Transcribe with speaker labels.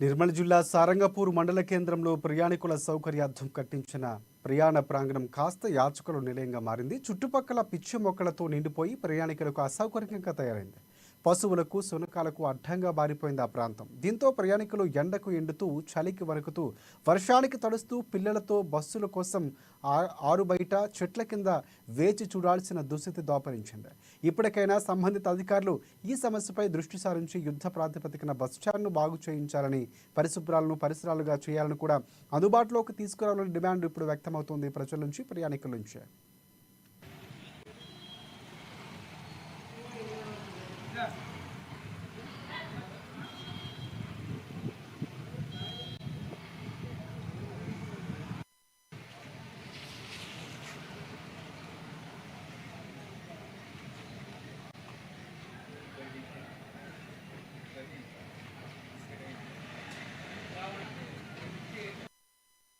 Speaker 1: నిర్మల్ జిల్లా సారంగపూర్ మండల కేంద్రంలో ప్రయాణికుల సౌకర్యార్థం కట్టించిన ప్రయాణ ప్రాంగణం కాస్త యాచకుల నిలయంగా మారింది. చుట్టుపక్కల పిచ్చి మొక్కలతో నిండిపోయి ప్రయాణికులకు అసౌకర్యంగా తయారైంది. పశువులకు శునకాలకు అడ్డంగా మారిపోయింది ఆ ప్రాంతం. దీంతో ప్రయాణికులు ఎండకు ఎండుతూ చలికి వణుకుతూ వర్షానికి తడుస్తూ పిల్లలతో బస్సుల కోసం ఆ- ఆరు బయట చెట్ల కింద వేచి చూడాల్సిన దుస్థితి దోపరించింది ఇప్పటికైనా సంబంధిత అధికారులు ఈ సమస్యపై దృష్టి సారించి యుద్ధ ప్రాతిపదికన బస్ స్టాండ్ను బాగు చేయించాలని పరిశుభ్రాలను పరిసరాలుగా చేయాలని కూడా అందుబాటులోకి తీసుకురావాలని డిమాండ్ ఇప్పుడు వ్యక్తమవుతోంది ప్రజల నుంచి ప్రయాణికుల నుంచి.